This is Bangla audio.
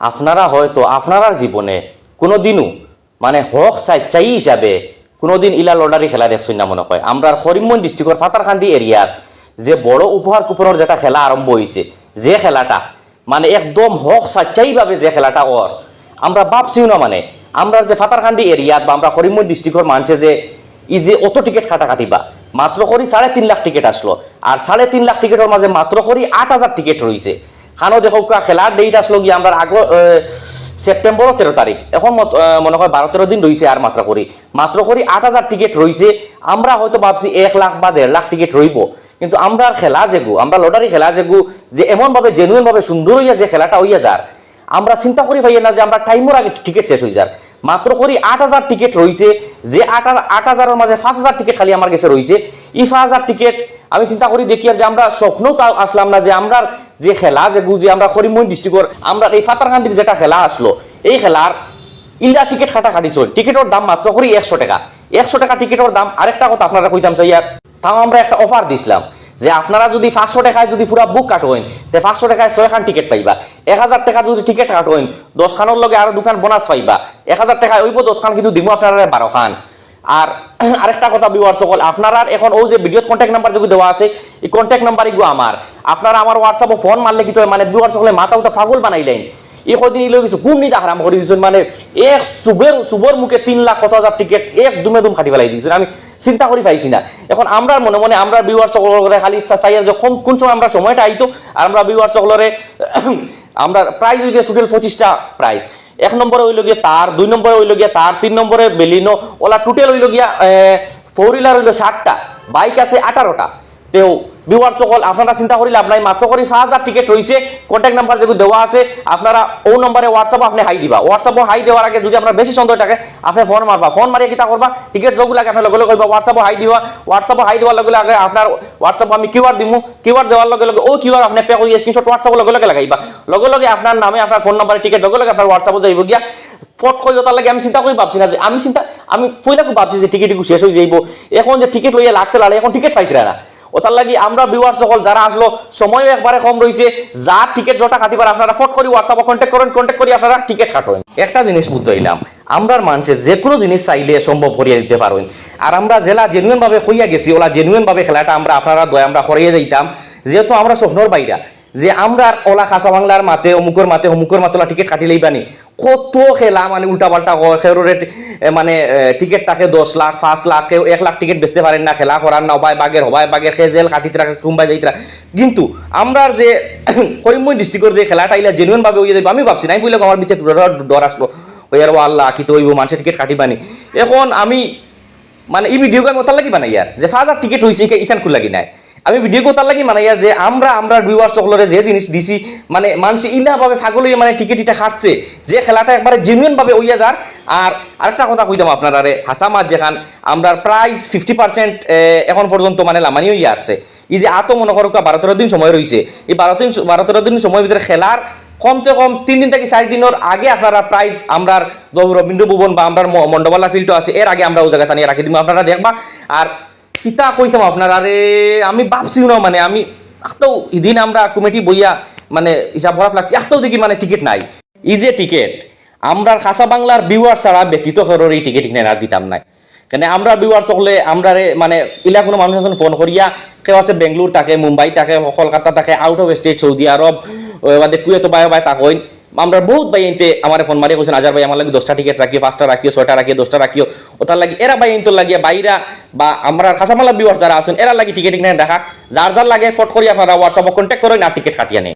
আপনারা হয়তো আপনার জীবনে কোনো দিনও মানে হক চাই চাই হিসাবে কোনোদিন ইলা লটারি খেলা দেখছেন না মনে হয় আমরা হরিমন ডিস্ট্রিক্টর ফাতারখান্দি এরিয়ার যে বড় উপহার কুপনের যেটা খেলা আরম্ভ হয়েছে যে খেলাটা মানে একদম হক সাচ্চাইভাবে যে খেলাটা ওর আমরা ভাবছিও না মানে আমরা যে ফাতারখান্দি এরিয়াত বা আমরা হরিমন ডিস্ট্রিক্টর মানুষে যে ই যে অত টিকিট কাটা কাটিবা মাত্র করি সাড়ে তিন লাখ টিকিট আসলো। আর সাড়ে তিন লাখ টিকিটের মাঝে মাত্র করি আট হাজার টিকিট রয়েছে খানো দেখো কা খেলার ডেট আসলো গিয়ে আমরা আগ সেপ্টেম্বর তেরো তারিখ এখন মনে হয় বারো তেরো দিন রয়েছে আর মাত্র করি মাত্র করি আট হাজার টিকিট রয়েছে আমরা হয়তো ভাবছি এক লাখ বা দেড় লাখ টিকিট রইব কিন্তু আমরা খেলা যেগু আমরা লটারি খেলা যেগু যে এমনভাবে জেনুইন ভাবে সুন্দর হইয়া যে খেলাটা হইয়া যার আমরা চিন্তা করি পাই না যে আমরা টাইমের আগে টিকিট শেষ হয়ে যার মাত্র করি আট হাজার টিকিট রয়েছে যে আট আট হাজারের মাঝে পাঁচ হাজার টিকিট খালি আমার কাছে রয়েছে পাঁচ হাজার টিকিট আমি চিন্তা করি দেখি আর যে আমরা স্বপ্নও তাও আসলাম না যে আমরা যে খেলা, যে গু যে আমরা করিমগঞ্জ ডিস্ট্রিক্টর আমরা এই ফাতারকান্দির যেটা খেলা আসলো, এই খেলার ইন্ডিয়া টিকিট কাটা কাটিছিল টিকিটের দাম মাত্র করি একশো টাকা। একশো টাকা টিকিটের দাম, আরেকটা কথা আপনারা কইতাম চাই আর তাও আমরা একটা অফার দিছিলাম যে আপনারা যদি পাঁচশো টাকায় যদি পুরা বুক কাটোয়েন, তে পাঁচশো টাকায় ছয় খান টিকিট পাইবা। এক হাজার টাকা যদি টিকিট কাটোয়েন দশ খানোর লগে আরও দুখান বোনাস পাইবা। এক হাজার টাকায় ওইব দশ খান কিন্তু দিব আপনারা বারো খান আর আরেকটা কথা বিওয়ার সকল, আপনারা এখন ও যে ভিডিও কন্ট্যাক্ট নাম্বার যদি দেওয়া আছে, এই কন্ট্যাক্ট নাম্বার এগুলো আমার আপনারা আমার হোয়াটসঅ্যাপে ফোন মারলে কি তো মানে বিওয়ার সকলে মাথা উঠা ফাগুল বানাইলেন এই কদিন ইলো কিছু ঘুম নিতে হারাম করে দিয়েছেন মানে এক সুবের সুবর মুখে তিন লাখ কত হাজার টিকিট এক দুমে দুম খাটি ফেলাই দিয়েছেন আমি চিন্তা করি পাইছি না। এখন আমরা মনে মনে আমরা বিওয়ার সকলরে খালি চাইয়া যখন কোন সময় আমরা সময়টা আইতো আর আমরা বিওয়ার সকলরে আমরা প্রাইজ হয়ে গিয়ে টোটাল পঁচিশটা প্রাইজ এক নম্বরে হইল গিয়ে তার, দুই নম্বরে হইল গিয়া তার, তিন নম্বরে বেলিনো, ওলা টোটাল হইল গিয়া ফোর হুইলার হইল সাতটা বাইক আছে আঠারোটা। তেও বিওয়ার সকল আপনারা চিন্তা করি লাভ নাই। মাত্র করে পাঁচ হাজার টিকিট রয়েছে কন্ট্যাক্ট নাম্বার যেগুলো দেওয়া আছে, আপনারা ও নম্বরে হোয়াটসঅ্যাপ আপনি হাই দিবা। হোয়াটসঅ্যাপে হাই দেওয়ার আগে যদি আপনার বেশি সন্দেহ থাকে, আপনি ফোন মারবা ফোন মারিয়ে কিতা করবা টিকিট যেগুলো লাগে আপনি লগে লগে কইবা হোয়াটসঅ্যাপে হাই দিবা। হোয়াটসঅ্যাপে হাই দেওয়ার লগে লগে আপনার হোয়াটসঅ্যাপে আমি কিউআর দিমু। কিউআর দেওয়ার লগে লগে ও কিউআর আপনি পে করি স্ক্রিনশট হোয়াটসঅ্যাপে লগে লগে লাগাইবা। লগে লগে আপনার নামে আপনার ফোন নাম্বারে টিকিট লগে লগে আপনার হোয়াটসঅ্যাপে যাইব গিয়া। ফট করে তার লাগে আমি চিন্তা করি ভাবছি না যে, আমি চিন্তা আমি পয়লাকে ভাবছি যে টিকিট শেষ হয়ে যাইব। এখন যে টিকিট লইয়া লাগছে লালে এখন টিকিট পাইতে না ও তার লাগি আমরা ভিউয়ার সকল যারা আসলো, সময়ও একবারে কম রয়েছে যা টিকিট জটা কাটিবার আপনারা ফট করে হোয়াটসঅ্যাপে কন্ট্যাক্ট করেন কন্ট্যাক্ট করে আপনারা টিকিট কাটেন একটা জিনিস বুঝতে হইলাম আমরার মানুষের যে কোনো জিনিস চাইলে সম্ভব করিয়া দিতে পারেন আর আমরা জেলা জেনুইন ভাবে হইয়া গেছি, ওলা জেনুইন ভাবে খেলাটা আমরা আপনারা দয়া, আমরা করিয়ে যাইতাম। যেহেতু আমরা স্বপ্নর বাইরা, যে আমরা ওলা খাসা বাংলার মাতে অমুকর মাতে অমুকর মাতলা টিকিট কাটিলেই বানি। কত খেলা মানে উল্টা পাল্টা হয় খেরোরে মানে টিকিট থাকে দশ লাখ, পাঁচ লাখ, কেউ এক লাখ টিকিট বেচতে পারেন না, খেলা করার না হবায় বাগের হবায় বাগের খেজেল কাটিতে রাখে কুম্বাই যাইতরা কিন্তু আমরা যে করিমগঞ্জ ডিস্ট্রিক্টের যে খেলাটা ইলা জেনুইন ভাবে হয়ে যাবে আমি ভাবছি, নাই বললে আমার বিচে ডর আসলো ওই আর আল্লাহ, কি তো হইব মানুষের টিকিট কাটিবানি এখন আমি মানে এই ভিডিও আমি ওতার লাগি বানাই আর যে ফাজার টিকিট হয়েছে এখান কুল লাগি নাই। আমি ভিডিও কোতার লাগি মানে ইয়ার যে আমরা আমরা ভিউয়ার সকলরে যে জিনিস দিছি মানে মানুষ ইলা ভাবে ফাগল হইয়া মানে টিকিট ইটা খাটছে, যে খেলাটা একবারে জেনুইন ভাবে হইয়া যার। আর আরেকটা কথা কইতাম আপনার আরে হাসামাত যেখান আমরা প্রাইস ফিফটি পার্সেন্ট এখন পর্যন্ত মানে লামানি হইয়া আসছে। এই যে আতো মনে করো বারো তেরো দিন সময় রয়েছে এই বারো দিন বারো তেরো দিন সময়ের ভিতরে খেলার কমসে কম তিন দিন থেকে চার দিনের আগে আপনারা প্রাইজ আমরা রবীন্দ্র ভুবন বা আমরা মন্ডবালা ফিল্ড আছে, এর আগে আমরা ও জায়গায় নিয়ে রাখি। দিব আপনারা দেখবা। আর কিতা কইতাম আপনার আরে আমি ভাবছিও না মানে আমি আখতেও এদিন আমরা কমিটি বইয়া মানে হিসাব বরাত লাগছি আখতেও দেখি মানে টিকিট নাই। ই যে টিকিট আমরা খাসা বাংলার বিওয়ার ছাড়া ব্যতীত করার এই টিকিট কিনে দিতাম নাই। কেন আমরা বিওয়ার সকলে আমরা মানে ইলা কোনো মানুষ এখন ফোন করিয়া কেউ আছে বেঙ্গলোর থাকে, মুম্বাই থাকে, কলকাতা থাকে আউট অফ স্টেট সৌদি আরব বাদে কুয়েত বাই বাই তাকইন আমরা বহুত ভাই এনতে আমার ফোন মারিয়ে কৈছেন আজার ভাই, আমার লাগে দশটা টিকিট রাখিও, পাঁচটা রাখিও, ছয়টা রাখিও, দশটা রাখিও। ও তার লাগে, এরা ভাই এনতো লাগিয়া বাইরা বা আমরা খাসামালা বিওয়ার যারা আছেন, এরা লাগে টিকিট এখানে দেখা। যার যার লাগে ফট করি আপনারা হোয়াটসঅ্যাপে কন্ট্যাক্ট করেন আর টিকিট কাটিয়ে নেই